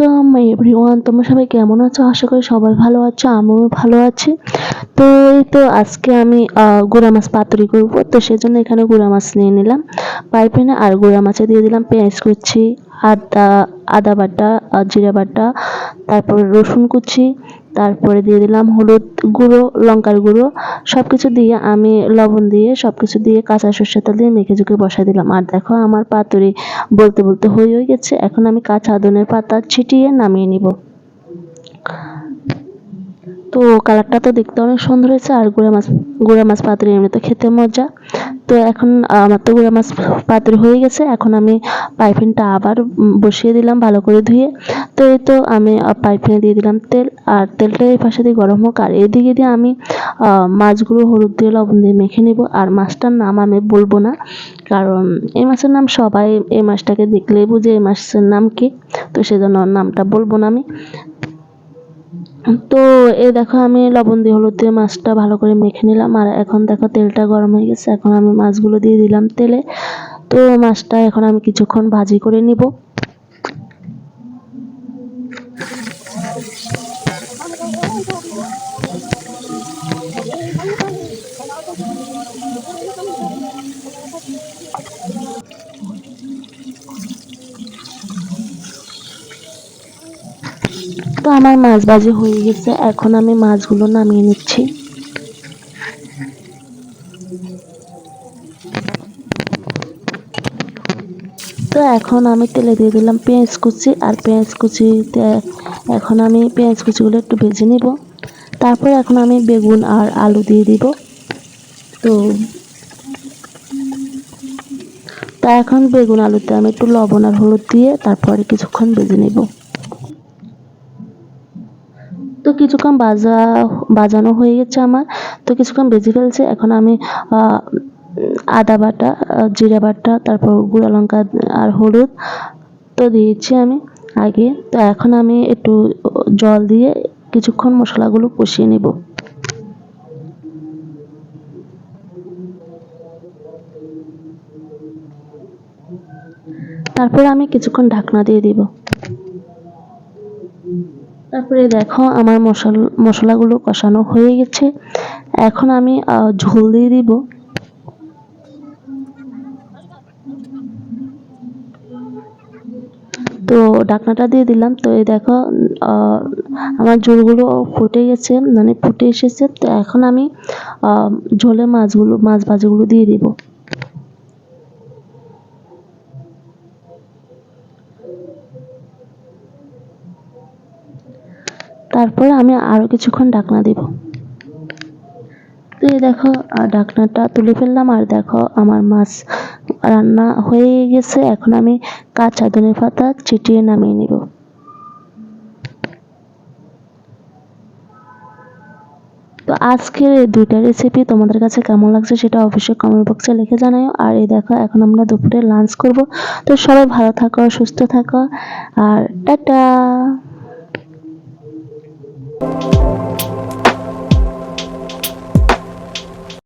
Welcome everyone তোমরা সবাই কেমন আছো? আশা করি সবাই ভালো আছো আমিও ভালো আছি। তো এই তো আজকে আমি গুঁড়া মাছ পাতুরি করব। তো সেজন্য এখানে গুঁড়া মাছ নিয়ে নিলাম। পাইপেনে আর গুঁড়া মাছে দিয়ে দিলাম পেঁয়াজ কুচি, আদা আদা বাটা জিরা বাটা, তারপরে রসুন কুচি, তারপরে দিয়ে দিলাম হলুদ গুঁড়ো, লঙ্কার গুঁড়ো। সব কিছু দিয়ে আমি লবণ দিয়ে সব কিছু দিয়ে কাঁচা সর্ষের তেল দিয়ে মেখে ঝুঁকে বসাই দিলাম। আর দেখো আমার পাতুরি বলতে বলতে হয়ে হয়ে গেছে। এখন আমি কাঁচা আদনের পাতা ছিটিয়ে নামিয়ে নিব। তো কালারটা তো দেখতে অনেক সুন্দর হয়েছে আর গুঁড়া মাছ গুঁড়া মাছ পাতুরি এমনিতে খেতে মজা। তো এখন আমার তো গুঁড়া মাছ পাতুরি হয়ে গেছে, এখন আমি পাইপিনটা আবার বসিয়ে দিলাম ভালো করে ধুয়ে। তো এই তো আমি পাইপিনে দিয়ে দিলাম তেল, আর তেলটা এই পাশে দিয়ে গরম হোক, আর এদিকে দিয়ে আমি মাছগুলো হলুদ দিয়ে, লবণ দিয়ে মেখে নিব, আর মাছটার নাম আমি বলব না, কারণ এই মাছের নাম সবাই এই মাছটাকে দেখলেই বুঝে এই মাছের নাম কি, তো সেজন্য নামটা বলব না আমি। তো এই দেখো আমি লবণ দিয়ে হলুদ দিয়ে মাছটা ভালো করে মেখে নিলাম। আর এখন দেখো তেলটা গরম হয়ে গেছে, এখন আমি মাছগুলো দিয়ে দিলাম তেলে। তো মাছটা এখন আমি কিছুক্ষণ ভাজি করে নিব। তো আমার মাছ ভাজি হয়ে গেছে, এখন আমি মাছগুলো নামিয়ে নিচ্ছি। তো এখন আমি তেলে দিয়ে দিলাম পেঁয়াজ কুচি, আর পেঁয়াজ কুচিতে এখন আমি পেঁয়াজ কুচিগুলো একটু ভেজে নিব। তারপর এখন আমি বেগুন আর আলু দিয়ে দিব। তো তা এখন বেগুন, আলুতে আমি একটু লবণ আর হলুদ দিয়ে তারপরে কিছুক্ষণ ভেজে নেব। তো কিছুক্ষণ বাজা, বাজানো হয়ে গেছে আমার। তো কিছুক্ষণ বেজে ফেলছে। এখন আমি আদা বাটা জিরা বাটা, তারপর গুঁড়া লঙ্কা আর হলুদ তো দিয়েছি আমি আগে। তো এখন আমি একটু জল দিয়ে কিছুক্ষণ মশলাগুলো কষিয়ে নেব। তারপর আমি কিছুক্ষণ ঢাকনা দিয়ে দিব। তারপরে দেখো আমার মশল, মশলাগুলো কষানো হয়ে গেছে। এখন আমি ঝোল দিয়ে দিব। তো ঢাকনাটা দিয়ে দিলাম। তো এই দেখো আমার ঝোলগুলো ফুটে গেছে মানে ফুটে এসেছে। তো এখন আমি ঝোলে মাছগুলো, মাছ ভাজিগুলো দিয়ে দিব। তারপরে আমি আরও কিছুক্ষণ ঢাকনা দিব। তো এই দেখো আহ, ঢাকনাটা তুলে ফেললাম আর দেখো আমার মাছ রান্না হয়ে গেছে। এখন আমি কাঁচা ধনে পাতা চিটিয়ে নামিয়ে নিব। তো আজকের এই দুইটা রেসিপি তোমাদের কাছে কেমন লাগছে সেটা অবশ্যই কমেন্ট বক্সে লিখে জানাও আর এই দেখো এখন আমরা দুপুরে লাঞ্চ করব। তো সবাই ভালো থাকো সুস্থ থাকো আর টাটা!